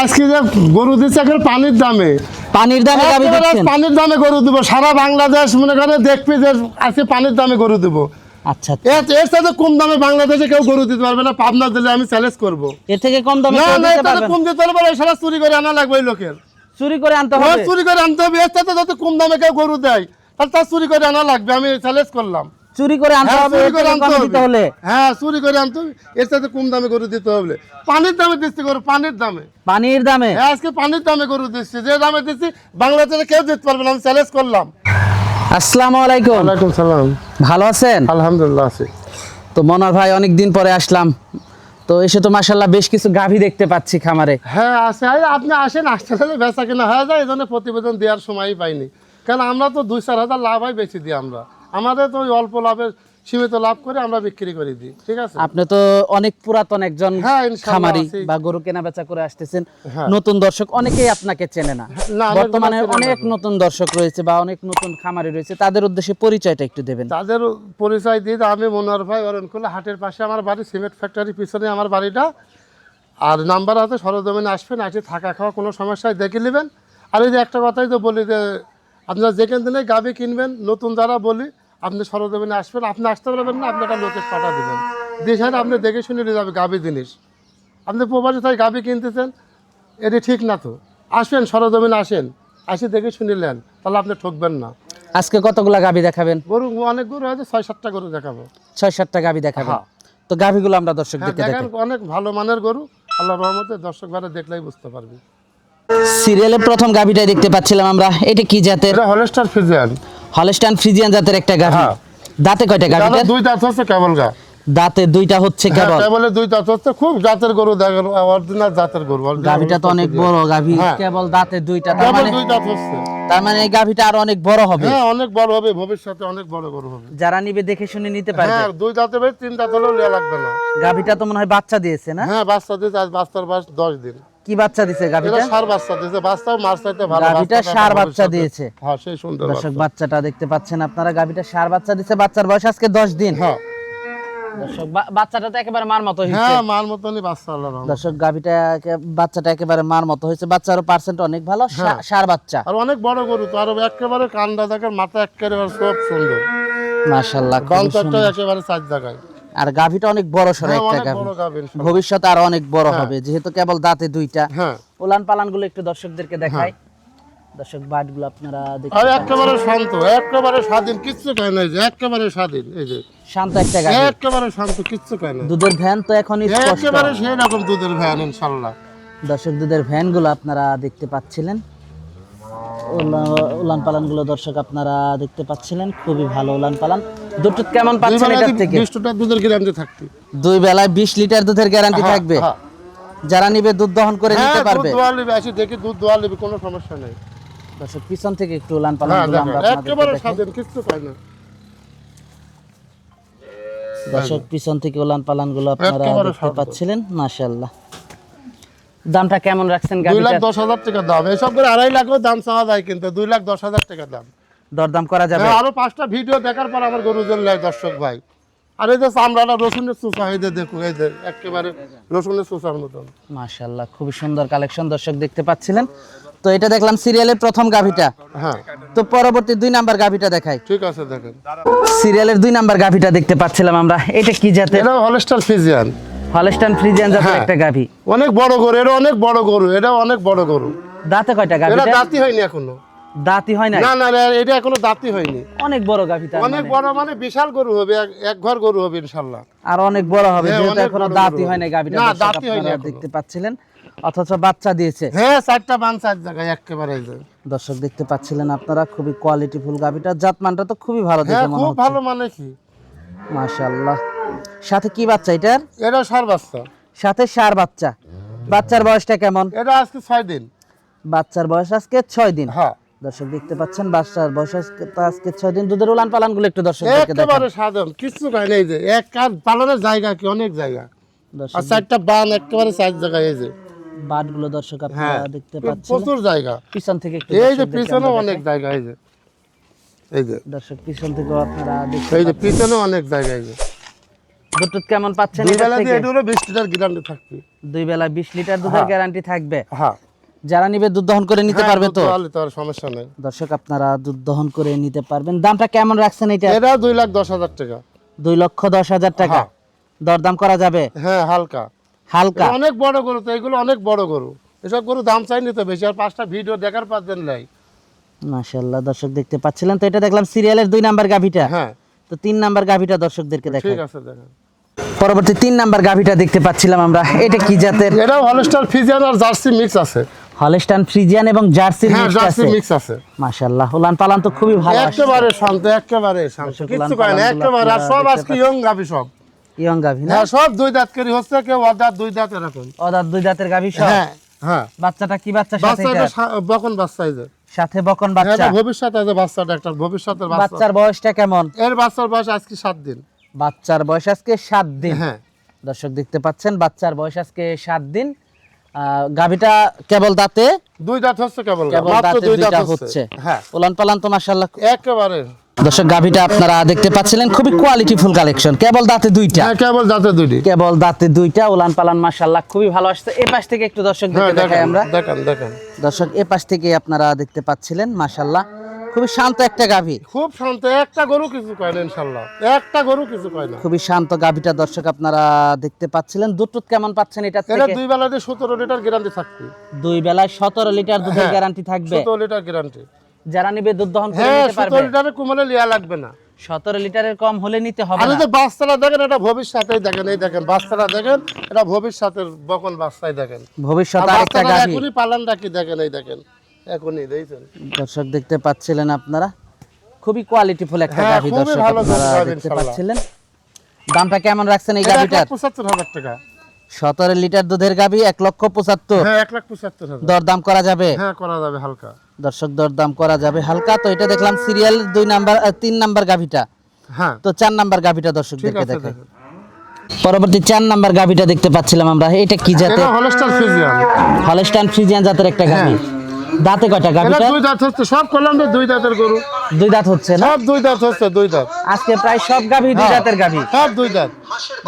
আজকে যে গরু দিচ্ছে এখন পানির দামে। পানির দামে একেবারে দিচ্ছেন? পানির দামে গরু দিব সারা বাংলাদেশ মনে করে দেখবি যে আজকে পানির দামে গরু দিব। আচ্ছা। এর এর সাথে কম দামে বাংলাদেশে কেউ গরু দিতে পারবে না পাবনা দিলে আমি চ্যালেঞ্জ করব। এর থেকে কম দামে না না দিতে এর সাথে পারবেন কম দিতে পারবে সারা চুরি করে আনা লাগবে ওই লোকের। চুরি করে আনতে হবে? চুরি করে আনতে হবে। এর সাথে যাতে কম দামে কেউ গরু দেয় তাহলে চুরি করে আনা লাগবে আমি চ্যালেঞ্জ করলাম। চুরি করে আনতে হ্যাঁ হবে চুরি করে আনতে দিতে হ্যাঁ চুরি করে আনতে হবে। এর সাথে কম দামে গরু দিতে হবে। পানির দামে দিচ্ছি গরু পানির দামে। পানির দামে? হ্যাঁ আজকে পানির দামে গরু দিচ্ছি। যে দামে দিচ্ছি বাংলাদেশে কেউ দিতে পারবে না আমি চ্যালেঞ্জ করলাম। আসসালামু আলাইকুম। ওয়ালাইকুম সালাম। ভালো আছেন? আলহামদুলিল্লাহ আছি। তো মনোয়ার ভাই অনেক দিন পরে আসলাম। তো এসে তো মাশাল্লাহ বেশ কিছু গাভী দেখতে পাচ্ছি খামারে। হ্যাঁ আছে। আপনি আসেন আসতে হলে বেচা কেনা হয়ে যায় এই জন্য প্রতিবেদন দেওয়ার সময়ই পাইনি। কারণ আমরা তো দুই চার হাজার লাভ হয় বেশি দিই আমরা। আমাদের তো ওই অল্প লাভের সীমিত লাভ করে আমরা বিক্রি করে দিই ঠিক আছে? আপনি তো অনেক পুরাতন একজন হ্যাঁ, খামারি বা গরু কেনা বেচা করে আসতেছেন। হ্যাঁ। নতুন দর্শক অনেকেই আপনাকে চেনে না। অনেক বর্তমানে অনেক নতুন দর্শক রয়েছে বা অনেক নতুন খামারি রয়েছে। তাদের উদ্দেশ্যে পরিচয়টা একটু দেবেন। তাদের পরিচয় দিয়ে আমি মনোয়ার ভাই অরণকুলা হাটের পাশে আমার বাড়ি সিমেন্ট ফ্যাক্টরি পিছনে আমার বাড়িটা। আর নাম্বার আছে সরজমিনে আসবেন আসে থাকা খাওয়া কোনো সমস্যায় দেখে নেবেন। আর এই যে একটা কথাই তো বলি যে আপনারা যেখান থেকে গাবি কিনবেন নতুন যারা বলি আপনি সরজমিনে আসবেন আপনি আসতে পারবেন না আপনি একটা লোকের পাঠা দেবেন সাথে আপনি দেখে শুনে নিয়ে যাবে গাবি জিনিস। আপনি প্রবাসী তাই গাবি কিনতেছেন এটি ঠিক না তো। আসবেন সরজমিনে আসেন আসে দেখে শুনিলেন তাহলে আপনি ঠকবেন না। আজকে কতগুলা গাভী দেখাবেন? গরু অনেক গরু আছে ছয় সাতটা গরু দেখাবো। ছয় সাতটা গাভী দেখাবেন। হ্যাঁ। তো গাভীগুলো আমরা দর্শক দর্শকদেরকে দেখেন অনেক ভালো মানের গরু আল্লাহ রহমতে দর্শক ভাড়া দেখলেই বুঝতে পারবি। সিরিয়ালের প্রথম গাভীটাই দেখতে পাচ্ছিলাম আমরা। এটা কি জাতের? এটা হলেস্টার ফিজিয়ান। হলস্টাইন ফ্রিজিয়ান জাতের একটা গাভী। হ্যাঁ। দাঁতে কয়টা গাভীটার দুই দাঁত? হচ্ছে কেবল গা। দাঁতে দুইটা হচ্ছে হ্যাঁ কেবল। কেবলে দুই দাঁত হচ্ছে খুব জাতের গরু দেখা গেল অরিজিনাল জাতের গরু গাভীটা তো অনেক বড় গাভী। হ্যাঁ। কেবল দাঁতে দুইটা তার মানে দুই দাঁত হচ্ছে। তার মানে এই গাভীটা আরও অনেক বড় হবে। হ্যাঁ অনেক বড় হবে ভবিষ্যতে অনেক বড় গরু হবে। যারা নিবে দেখে শুনে নিতে পারবে। হ্যাঁ দুই দাঁতে বেশ তিন দাঁত হলেও লাগবে না। গাভীটা তো মনে হয় বাচ্চা দিয়েছে না? হ্যাঁ বাচ্চা দিয়েছে আজ বাচ্চার বয়স দশ দিন। কি বাচ্চা দিছে গাভীটা? সার বাচ্চা দিয়েছে বাচ্চাও মাছ ভালো গাভীটা বাচ্চাটা বাচ্চা দিয়েছে। হ্যাঁ সেই সুন্দর দর্শক বাচ্চাটা দেখতে পাচ্ছেন আপনারা গাভীটা সার বাচ্চা দিছে বাচ্চার বয়স আজকে দশ দিন। হ্যাঁ। দর্শক বাচ্চাটা তো একেবারে মার মতো হয়েছে। হ্যাঁ মার মতনই বাচ্চা আল্লাহ দর্শক গাভীটা বাচ্চাটা একেবারে মার মতো হয়েছে বাচ্চারও পার্সেন্ট অনেক ভালো হ্যাঁ। সার বাচ্চা। আর অনেক বড় গরু তো আর একেবারে কান্ডা মাথা একেবারে সব সুন্দর। মাশাআল্লাহ। একেবারে চার জায়গায় আর গাভীটা অনেক বড় সড়ো হ্যাঁ, একটা গাভী। ইনশাআল্লাহ। ভবিষ্যতে আরও অনেক বড় হবে যেহেতু কেবল দাঁতে দুইটা। হ্যাঁ। উলান পালানগুলো একটু দর্শকদেরকে দেখাই। দর্শক বাটগুলো আপনারা আর একেবারে শান্ত একেবারে স্বাধীন কিচ্ছু কয় না যে একেবারে স্বাধীন এই যে। শান্ত একটা গাভী। একেবারে শান্ত কিচ্ছু কয় না দুধের ভ্যান তো এখন স্পষ্ট। একেবারে সেই রকম দুধের ভ্যান ইনশাল্লাহ দর্শক দুধের ভ্যানগুলো আপনারা দেখতে পাচ্ছিলেন। উলান পালানগুলো দর্শক আপনারা দেখতে পাচ্ছিলেন খুবই ভালো উলান পালান দুটো কেমন পাচ্ছেন এটার থেকে? বিশ লিটার দুধের গ্যারান্টি থাকতি দুই বেলায় বিশ লিটার দুধের গ্যারান্টি হ্যাঁ, থাকবে। হ্যাঁ। যারা নিবে দুধ দহন করে হ্যাঁ নিতে দুধ পারবে। দোয়া নিবি আসি দেখি দুধ দোয়া নিবি কোনো সমস্যা নেই। দর্শক পিছন থেকে একটু উলান পালান হ্যাঁ গুলো আমরা একেবারে। স্বাধীন কিচ্ছু কয় না দর্শক পিছন থেকে উলান পালানগুলো আপনারা দেখতে পাচ্ছিলেন মাশাআল্লাহ। দামটা কেমন রাখছেন দুই লাখ দশ হাজার টাকা দাম। এইসব করে আড়াই লাখও দাম চাওয়া যায় কিন্তু দুই লাখ দশ হাজার টাকা দাম। দরদাম করা যাবে? হ্যাঁ, আরও পাঁচটা ভিডিও দেখার পর আমার গরুজন লাই দর্শক ভাই। আর এই যে চামড়াটা রসুনের চুষা এই যে দেখো এই যে একেবারে রসুনের চুষার মতন। মাশাআল্লাহ খুবই সুন্দর কালেকশন দর্শক দেখতে পাচ্ছিলেন। তো এটা দেখলাম সিরিয়ালের প্রথম গাভিটা। হ্যাঁ। তো পরবর্তী দুই নাম্বার গাভিটা দেখাই। ঠিক আছে দেখেন। সিরিয়ালের দুই নাম্বার গাভিটা দেখতে পাচ্ছিলাম আমরা। এটা কি জাতের? এটা হলস্টার ফিজিয়ান। হলস্টাইন ফ্রিজিয়ান জাতের হ্যাঁ। একটা গাভি। অনেক বড় গরু এটা অনেক বড় গরু এটা অনেক বড় গরু। দাঁতে কয়টা এটা হয়নি এখনও। দাঁতি হয় না না না না, এটা এখনও দাঁতি হয়নি। অনেক বড় গাভিটা অনেক বড় মানে বিশাল গরু হবে এক- ঘর গরু হবে ইনশাল্লাহ আর অনেক বড় হবে হ্যাঁ, যেহেতু এখনও দাঁতি হয় না গাভিটা না, দাঁতি আপনারা এখনও। দেখতে পাচ্ছিলেন অথচ বাচ্চা দিয়েছে। হ্যাঁ চারটা বান চার জায়গায় একেবারে দর্শক দেখতে পাচ্ছিলেন আপনারা খুবই কোয়ালিটি ফুল গাভিটা। জাত মানটা তো খুবই ভালো হ্যাঁ দেখে মনে খুব ভালো মানে কি। মাশাআল্লাহ। সাথে কি বাচ্চা এটার? এটা সার বাচ্চা। সাথে সার বাচ্চা। বাচ্চার বয়সটা কেমন? এটা আজকে ছয় দিন। বাচ্চার বয়স আজকে ছয় দিন। হ্যাঁ। দর্শক দেখতে পাচ্ছেন বাচ্চার বয়স আজকে ছয় দিন। দুধের উলান পালানগুলো একটু দেখান। একেবারে সাধারণ। কিছু নেই যে এক কাজ পালনের জায়গা কি? অনেক জায়গা। দর্শক আর চারটা বান একেবারে চার জায়গায় এই যে। বাটগুলো দর্শক আপনারা হ্যাঁ। দেখতে পাচ্ছেন। প্রচুর জায়গা। পিছন থেকে একটু এই যে পিছনে অনেক জায়গা এই যে। এই যে। দর্শক পিছন থেকে আপনারা দেখতে এই যে পিছনে অনেক জায়গা এই যে। দুধ কেমন পাচ্ছেন দুই বেলা দিয়ে এটা লিটার গ্যারান্টি থাকবে। দুই বেলা বিশ লিটার দুধের। গ্যারান্টি থাকবে? হ্যাঁ। যারা নিবে দুধ দহন করে নিতে হ্যাঁ, পারবে তো? দোয়ালে তো আর সমস্যা নেই। দর্শক আপনারা দুধ দহন করে নিতে পারবেন। দামটা কেমন রাখছেন এটা? এটা লাখ দশ হাজার টাকা। লক্ষ দশ হাজার টাকা। হ্যাঁ। দরদাম করা যাবে? হ্যাঁ হালকা। হালকা? অনেক বড় গরু তো এগুলো অনেক বড় গরু। এসব গরু দাম চাই নিতে বেশি আর পাঁচটা ভিডিও দেখার পাঁচ দিন নাই। মাশাল্লাহ দর্শক দেখতে পাচ্ছিলেন তো এটা দেখলাম সিরিয়ালের দুই নাম্বার গাভিটা। হ্যাঁ। তো তিন নাম্বার গাভিটা দর্শকদেরকে দেখাই। ঠিক আছে দেখেন। পরবর্তী তিন নাম্বার গাভিটা দেখতে পাচ্ছিলাম আমরা। এটা কি জাতের? এটাও হলস্টার ফিজিয়ান আর জার্সি মিক্স আছে। হলস্টান ফ্রিজিয়ান এবং জার্সির হ্যাঁ মিক্স জার্সি আছে। মিক্স আছে। মাশাল্লাহ উলান পালান তো খুবই ভালো একেবারে শান্ত একেবারে শান্ত। কিচ্ছু কয় না একেবারে। আর সব আজকে ইয়ং গাভি সব। ইয়ং গাভি না? হ্যাঁ সব দুই দাঁত করে হচ্ছে কেউ অদাঁত দুই দাঁত এরকম। ওদার দুই দাঁতের গাভি সব? হ্যাঁ হ্যাঁ। বাচ্চাটা কি বাচ্চা সাথে বাচ্চাটা বকন বাচ্চা এই যে। সাথে বকন বাচ্চা? এটা ভবিষ্যৎ আছে বাচ্চাটা একটা ভবিষ্যতের বাচ্চা। বাচ্চার বয়সটা কেমন? এর বাচ্চার বয়স আজকে সাত দিন। বাচ্চার বয়স আজকে সাত দিন। হ্যাঁ। দর্শক দেখতে পাচ্ছেন বাচ্চার বয়স আজকে সাত দিন। গাভীটা কেবল দাঁতে? দুই দাঁত হচ্ছে কেবল মাত্র দুই দাঁত হচ্ছে। হ্যাঁ। পালান তো একেবারে। দর্শক গাভীটা আপনারা দেখতে পাচ্ছিলেন খুবই কোয়ালিটি ফুল কালেকশন কেবল দাঁতে দুইটা। হ্যাঁ কেবল দাঁতে দুইটি। কেবল দাঁতে দুইটা উলান পালান মাশাল্লাহ খুবই ভালো আসছে। এ পাশ থেকে একটু দর্শক হ্যাঁ দেখে দেখাই আমরা। দেখেন দেখেন। দর্শক এ পাশ থেকে আপনারা দেখতে পাচ্ছিলেন মাশাল্লাহ খুবই শান্ত একটা গাভী। খুব শান্ত একটা গরু কিছু কয় না ইনশাল্লাহ। একটা গরু কিছু কয় না। খুবই শান্ত গাভীটা দর্শক আপনারা দেখতে পাচ্ছিলেন। দুধ টুধ কেমন পাচ্ছেন এটা এটা দুই বেলা দিয়ে সতেরো লিটার গ্যারান্টি থাকবে। দুই বেলায় সতেরো লিটার দুধের। গ্যারান্টি থাকবে। সতেরো লিটার গ্যারান্টি যারা নিবে দুধ দহন করে হ্যাঁ নিতে পারবে। সতেরো লিটারে কমালে লিয়া লাগবে না। সতেরো লিটারের কম হলে নিতে হবে আর যে বাচ্চারা দেখেন এটা ভবিষ্যতেই দেখেন এই দেখেন বাচ্চারা দেখেন এটা ভবিষ্যতের বকন বাচ্চাই দেখেন। ভবিষ্যৎ আর আরেকটা গাভী। এখনই পালন রাখি দেখেন এই দেখেন। এখনই দেখছেন। দর্শক দেখতে পাচ্ছিলেন আপনারা? খুবই কোয়ালিটিফুল একটা হ্যাঁ, গাভী দর্শক আপনারা দেখতে পাচ্ছিলেন। দামটা কেমন রাখছেন এই পঁচাত্তর হাজার টাকা। সতেরো লিটার দুধের গাভী এক লক্ষ পঁচাত্তর। হ্যাঁ এক লাখ পঁচাত্তর হাজার। দরদাম করা যাবে? হ্যাঁ করা যাবে হালকা। দর্শক দরদাম করা যাবে হালকা। তো এটা দেখলাম সিরিয়াল দুই নাম্বার তিন নাম্বার গাভিটা। হ্যাঁ। তো চার নাম্বার গাভিটা দর্শকদেরকে দেখাই পরবর্তী চার নাম্বার গাভিটা দেখতে পাচ্ছিলাম আমরা। এটা কি জাতের? হলস্টার ফিজিয়ান হলস্টাইন ফ্রিজিয়ান জাতের একটা গাভী। দাঁতে কয়টা গাভীটা? দুই দাঁত হচ্ছে সব কলমে দুই দাঁতের গরু। দুই দাঁত হচ্ছে না? সব দুই দাঁত হচ্ছে দুই দাঁত। আজকে প্রায় সব গাভী দুই হ্যাঁ, দাঁতের গাভী? সব দুই দাঁত।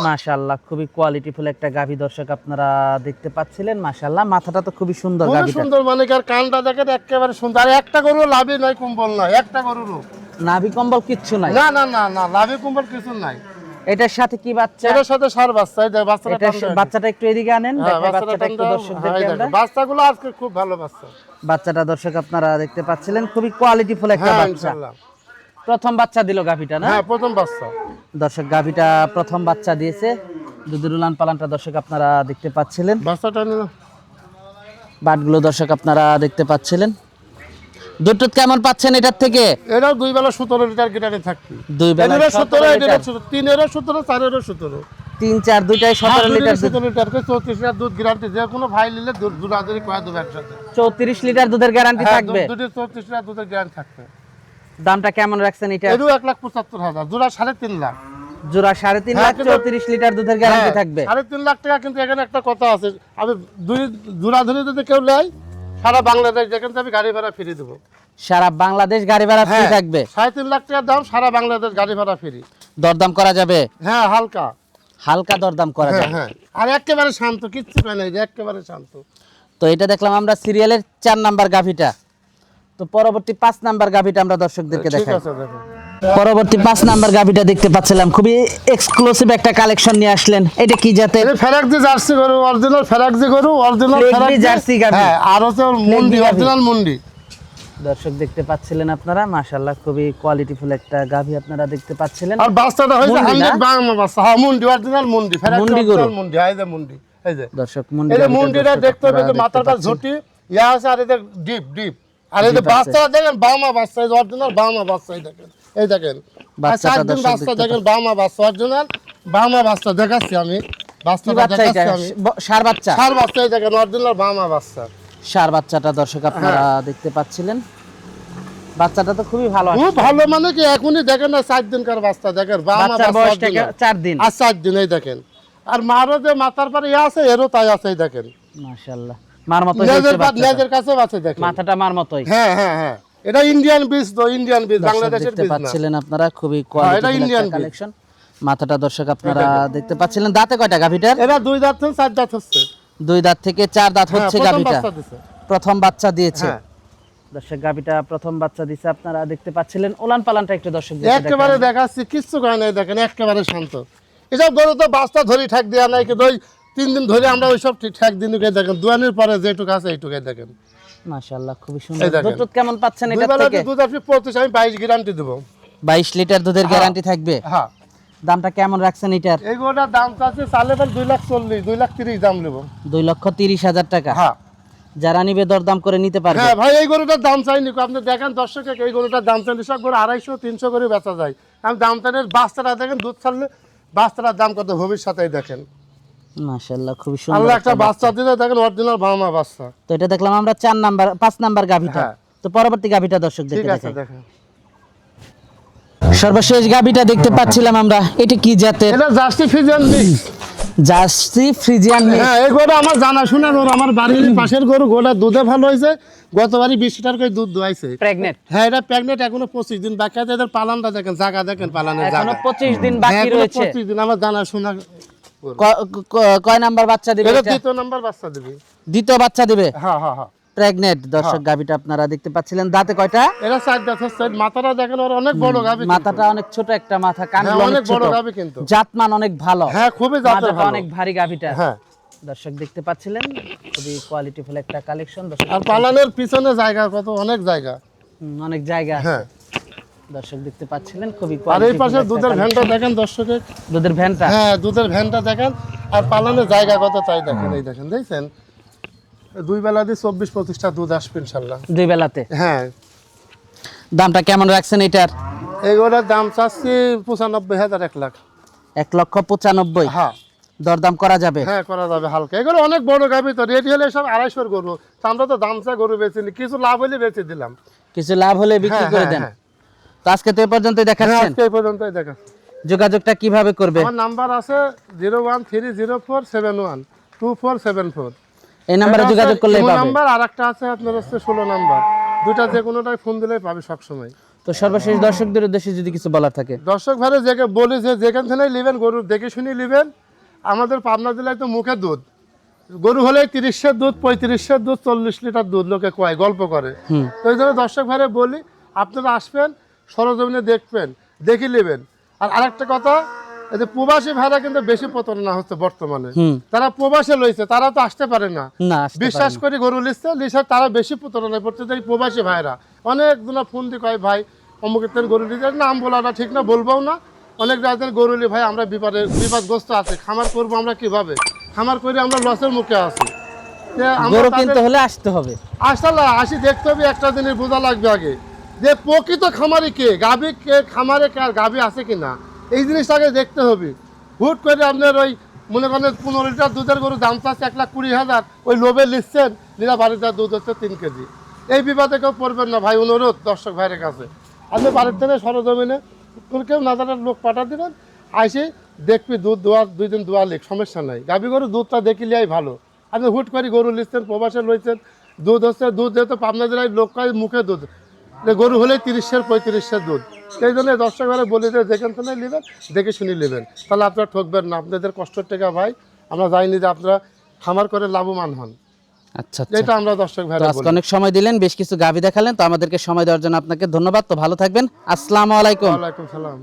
মাশাআল্লাহ খুবই কোয়ালিটিফুল একটা গাভী দর্শক আপনারা দেখতে পাচ্ছিলেন মাশাআল্লাহ। মাথাটা তো খুবই সুন্দর গাভীটা। সুন্দর মানে কি আর কানটা দেখেন একেবারে সুন্দর। আর একটা গরু লাভই নাই কুম্বল নাই একটা গরুরও। নাভি কম্বল কিচ্ছু নাই? না না না না লাভে কুম্বল কিছু নাই। এটার সাথে কি বাচ্চা? এটার সাথে সার বাচ্চা এই বাচ্চাটা। বাচ্চাটা একটু এদিকে আনেন হ্যাঁ, বাচ্চাটা একটু দাও। দর্শকদেরকে হ্যাঁ, আমরা বাচ্চাগুলো আজকে খুব ভালো বাচ্চা। বাচ্চাটা দর্শক আপনারা দেখতে পাচ্ছিলেন খুবই কোয়ালিটিফুল একটা হ্যাঁ বাচ্চা। ইনশাআল্লাহ। প্রথম বাচ্চা দিল গাভীটা না? হ্যাঁ প্রথম বাচ্চা। দর্শক গাভীটা প্রথম বাচ্চা দিয়েছে। দুধের উলান পালানটা দর্শক আপনারা দেখতে পাচ্ছিলেন। বাচ্চাটা বাটগুলো দর্শক আপনারা দেখতে পাচ্ছিলেন। দুধ কেমন পাচ্ছেন এটার থেকে? এটাও দুই বেলা সতেরো লিটার গিটারে থাকবে। দুই বেলা এটারও সতেরো 17 এটারও লিটার। সতেরো তিনেরও সতেরো চারেরও সতেরো। তিন চার দুইটাই সতেরো লিটার সতেরো লিটার চৌত্রিশ লিটার দুধ গ্যারান্টি যে কোনো ভাই নিলে দুধ দুরাদুরি কয়া দেবে একসাথে। চৌত্রিশ লিটার দুধের গ্যারান্টি থাকবে? দুধের চৌত্রিশ লিটার দুধের গ্যারান্টি থাকবে। দামটা কেমন রাখছেন এটা? এরও এক লাখ পঁচাত্তর হাজার জোড়া সাড়ে তিন লাখ। জোড়া সাড়ে তিন হ্যাঁ, লাখ চৌত্রিশ লিটার দুধের গ্যারান্টি থাকবে। সাড়ে তিন লাখ টাকা কিন্তু এখানে একটা কথা আছে। আমি দুই জোড়া ধরে যদি কেউ নেয় সারা বাংলাদেশ যেখান থেকে আমি গাড়ি ভাড়া ফিরে দেবো। সারা বাংলাদেশ গাড়ি ভাড়া ফ্রি হ্যাঁ, থাকবে? সাড়ে তিন লাখ টাকার দাম সারা বাংলাদেশ গাড়ি ভাড়া ফিরি। দরদাম করা যাবে? হ্যাঁ হালকা। হালকা দরদাম করা হ্যাঁ যাবে। হ্যাঁ। আর একেবারে শান্ত কিচ্ছু পায় নাই একেবারে শান্ত। তো এটা দেখলাম আমরা সিরিয়ালের চার নাম্বার গাভিটা। তো পরবর্তী পাঁচ নাম্বার গাভিটা আমরা দর্শকদেরকে ঠিক দেখাই। আছে দেখো। পরবর্তী পাঁচ নাম্বার গাভিটা দেখতে পাচ্ছিলাম খুবই এক্সক্লুসিভ একটা কালেকশন নিয়ে আসলেন এটা কি এটা ফেরাকজি জার্সি গরু অরিজিনাল ফেরাকজি গরু অরিজিনাল ফ্লেগবি জার্সি গাভী। হ্যাঁ আর হচ্ছে মুন্ডি। অরিজিনাল মুন্ডি দর্শক দেখতে পাচ্ছিলেন আপনারা মাশাল্লাহ খুবই কোয়ালিটিফুল একটা গাভি আপনারা দেখতে পাচ্ছিলেন আর বাচ্চাটা না? হান্ড্রেড বাংলা বাচ্চা হ্যাঁ মুন্ডি অরিজিনাল মুন্ডি ফেরাকজি মুন্ডি গরু। মুন্ডি এই যে মুন্ডি এই যে দর্শক মুন্ডি এই মুন্ডিটা দেখতে হবে যে মাথাটা। ঝুটি ইয়া আছে আর এটা ডিপ ডিপ আর এই যে বাচ্চাটা দেখেন বামা বাচ্চা এই অরিজিনাল বামা বাচ্চা এই দেখেন এই দেখেন বাচ্চা দেখেন বামা বাচ্চা অরিজিনাল বামা বাচ্চা দেখাচ্ছি আমি। কি বাচ্চা এটা? দেখাচ্ছি আমি। ব- ষাঁড় বাচ্চা? সার বাচ্চা এই দেখেন অরিজিনাল বামা বাচ্চা। ষাঁড় বাচ্চাটা দর্শক আপনারা। দেখতে পাচ্ছিলেন। বাচ্চাটা তো খুবই ভালো খুব ভালো মানে কি এখনই দেখেন না চার দিনকার বাচ্চা দেখেন বাচ্চা চার দিন। আর চার দিন এই দেখেন। আর মারও যে মাথার পরে ইয়ে আছে এরও তাই আছে দেখেন। মাশাআল্লাহ। মার মতো লেজের আছে দেখেন। মাথাটা মার মতোই। হ্যাঁ হ্যাঁ হ্যাঁ। এটা ইন্ডিয়ান বীজ তো ইন্ডিয়ান বীজ বাংলাদেশের বীজ পাচ্ছিলেন আপনারা খুবই হ্যাঁ, এটা কোয়ালিটি কালেকশন মাথাটা দর্শক আপনারা দেখতে পাচ্ছিলেন। দাঁতে কয়টা গাভিটার এরা দুই দাঁত থেকে চার দাঁত হচ্ছে। দুই দাঁত থেকে চার দাঁত হ্যাঁ, হচ্ছে গাভিটা। প্রথম বাচ্চা দিয়েছে। হ্যাঁ। দর্শক গাভিটা প্রথম বাচ্চা দিছে আপনারা দেখতে পাচ্ছিলেন। ওলান পালানটা একটু দর্শক একেবারে দেখাচ্ছি কিচ্ছু নাই দেখেন একেবারে শান্ত। এসব গরু তো বাস্তা ধরি ঠাক দেওয়া নাই কিন্তু ওই তিন দিন ধরে আমরা ওইসব ঠাক দিনকে দেখেন দুয়ানির পরে যেটুকু আছে এইটুকুই দেখেন। মাশাআল্লাহ খুবই সুন্দর। দুধ কেমন পাচ্ছেন এটা থেকে? দুধ আপনি পঁচিশ আমি বাইশ গ্যারান্টি দেবো। 22 লিটার দুধের গ্যারান্টি থাকবে? হ্যাঁ। দামটা কেমন রাখছেন এটার? দাম চালে ফেল দুই লাখ চল্লিশ দুই লাখ তিরিশ দাম নেব। দুই লক্ষ তিরিশ হাজার টাকা? হ্যাঁ। যারা নিবে দরদাম করে নিতে পারবে। হ্যাঁ ভাই এই গরুটার দাম চাইনি। আপনি দেখেন দর্শকে এই গরুটার দাম চাইনি। সব গরু আড়াইশো তিনশো করে বেচা যায়। আমি দাম চাইলে বাচ্চাটা দেখেন দুধ ছাড়লে বাচ্চাটার দাম কত ভবিষ্যতেই দেখেন। মাশাআল্লাহ খুবই সুন্দর আল্লাহ একটা বাচ্চা। দেখেন অরিজিনাল বাচ্চা। তো এটা দেখলাম আমরা চার নাম্বার পাঁচ নাম্বার গাভিটা। হ্যাঁ। তো পরবর্তী গাভিটা দেখাই। দেখেন। সর্বশেষ গাভিটা দেখতে পাচ্ছিলাম আমরা এটা কি জাতের? এটা Jersey Friesian mix. Jersey Friesian mix। হ্যাঁ এই গরু আমার জানা শোনা গরু আমার বাড়ির পাশের গরু গোটা দুধে ভালো হয়েছে। গতবারই বিশ লিটার করে দুধ দোয়াইছে। প্রেগনেন্ট হ্যাঁ এটা প্রেগনেন্ট এখনও পঁচিশ দিন বাকি আছে। এদের পালানটা দেখেন জায়গা দেখেন পালানের এখনও জায়গা পঁচিশ দিন হ্যাঁ, বাকি এখনও রয়েছে। 25 দিন আমার জানা শোনা কয় নাম্বার বাচ্চা দিবে? দ্বিতীয় নাম্বার বাচ্চা দিবি। দ্বিতীয় বাচ্চা দিবে? হ্যাঁ হ্যাঁ হ্যাঁ। প্রেগনেন্ট দর্শক গাভিটা আপনারা দেখতে পাচ্ছিলেন। দাঁতে কয়টা? এটা চার দাঁত হচ্ছে মাথাটা দেখেন ওর অনেক বড় গাবি মাথাটা অনেক ছোট একটা মাথা হ্যাঁ কানগুলো অনেক বড় গাবি কিন্তু। জাতমান অনেক ভালো। হ্যাঁ খুবই ভালো। অনেক ভারী গাভিটা। হ্যাঁ। দর্শক দেখতে পাচ্ছিলেন? খুবই কোয়ালিটিফুল একটা কালেকশন দর্শক আর পালানের পিছনে জায়গা কত অনেক জায়গা। অনেক জায়গা হ্যাঁ। দর্শক দেখতে পাচ্ছিলেন খুবই আর এই পাশে দুধের। ভ্যানটা দেখেন দর্শকের? দুধের ভ্যানটা? হ্যাঁ দুধের ভ্যানটা দেখেন। আর পালানের জায়গা কত তাই দেখেন এই দেখেন দেখছেন? দুই বেলা দিয়ে চব্বিশ পঁচিশটা দুধ আসবে ইনশাল্লাহ। দুই বেলাতে? হ্যাঁ। দামটা কেমন রাখছেন এটার? এইগুলোর দাম চাচ্ছি পঁচানব্বই হাজার এক লাখ। এক লক্ষ পঁচানব্বই? হ্যাঁ। দরদাম করা যাবে? হ্যাঁ করা যাবে হালকা। এগুলো অনেক বড় গাবি তো রেডি হলে সব আড়াইশোর গরু। আমরা তো দাম চা গরু বেচে নি কিছু লাভ হলে বেচে দিলাম। কিছু লাভ হলে বিক্রি হ্যাঁ, করে হ্যাঁ, দেন। হ্যাঁ। তো আজকে তো এ পর্যন্ত হ্যাঁ, দেখাচ্ছেন? আজকে এই পর্যন্তই যোগাযোগটা কীভাবে করবে? আমার নাম্বার আছে zero one three zero four seven one two four seven four. এই নাম্বারে যোগাযোগ পাবে। নাম্বার আর একটা আছে আপনার হচ্ছে ষোলো নাম্বার। দুইটা যে কোনোটাই ফোন দিলেই পাবে সবসময়। তো সর্বশেষ দর্শকদের উদ্দেশ্যে যদি কিছু বলার থাকে। দর্শক ভাইরে যে বলি যে যেখান থেকে নেবেন গরু দেখে শুনে নেবেন। আমাদের পাবনা জেলায় তো মুখে দুধ। গরু হলে তিরিশের দুধ পঁয়ত্রিশের দুধ চল্লিশ লিটার দুধ লোকে কয় গল্প করে। তো এই জন্য দর্শক ভাইরে বলি আপনারা আসবেন সরজমিনে দেখবেন দেখে নেবেন। আর আরেকটা কথা এই যে প্রবাসী ভাইরা কিন্তু বেশি প্রতারণা হচ্ছে বর্তমানে। তারা প্রবাসে লইছে তারা তো আসতে পারে না। বিশ্বাস করে গরু লিখছে লিখে তারা বেশি প্রতারণায় পড়তে যায় প্রবাসী ভাইরা। অনেক দিন ফোন দিয়ে কয় ভাই অমুকের তেন গরু লিখে নাম বলাটা ঠিক না বলবোও না। অনেক রাতের গরু লি ভাই আমরা বিপদে বিপদগ্রস্ত আছে। খামার করব আমরা কীভাবে? খামার করে আমরা লসের মুখে আছি। গরু কিনতে হলে আসতে হবে। আসলে আসি দেখতে হবে একটা জিনিস বোঝা লাগবে আগে। যে প্রকৃত খামারি কে? গাভী কে, খামারে কে আর গাভী আছে কি না? এই জিনিসটাকে দেখতে হবে। হুট করে আপনার ওই, মনে করেন পনেরো লিটার দুধের গরু দাম চাচ্ছে এক লাখ কুড়ি হাজার, ওই লোভে লিখছেন, লিরা বাড়িতে দুধ হচ্ছে তিন কেজি। এই বিবাদে কেউ পড়বেন না ভাই, অনুরোধ দর্শক ভাইয়ের কাছে। আপনি বাড়ির থেকে সরজমিনে কেউ না জানার লোক পাঠা দিবেন, আইসে দেখবি দুধ দোয়া, দুই দিন দোয়া লিখ, সমস্যা নাই। গাভী গরু দুধটা দেখিলেই ভালো। আপনি হুট করে গরু লিখছেন, প্রবাসে লইছেন, দুধ হচ্ছে, দুধ যেহেতু পাবনা জেলায় লোক মুখে দুধ। গরু হলে তিরিশের পঁয়ত্রিশের দুধ। সেই জন্য দর্শক ভাই বলি যে যেখান থেকে নেবেন দেখে শুনে নেবেন। তাহলে আপনারা ঠকবেন না। আপনাদের কষ্টের টাকা ভাই আমরা জানি যে আপনারা খামার করে লাভবান হন। আচ্ছা আচ্ছা। এটা আমরা দর্শক ভাই আজকে অনেক সময় দিলেন বেশ কিছু গাভি দেখালেন তো আমাদেরকে সময় দেওয়ার জন্য আপনাকে ধন্যবাদ। তো ভালো থাকবেন। আসসালামু আলাইকুম। ওয়ালাইকুম সালাম।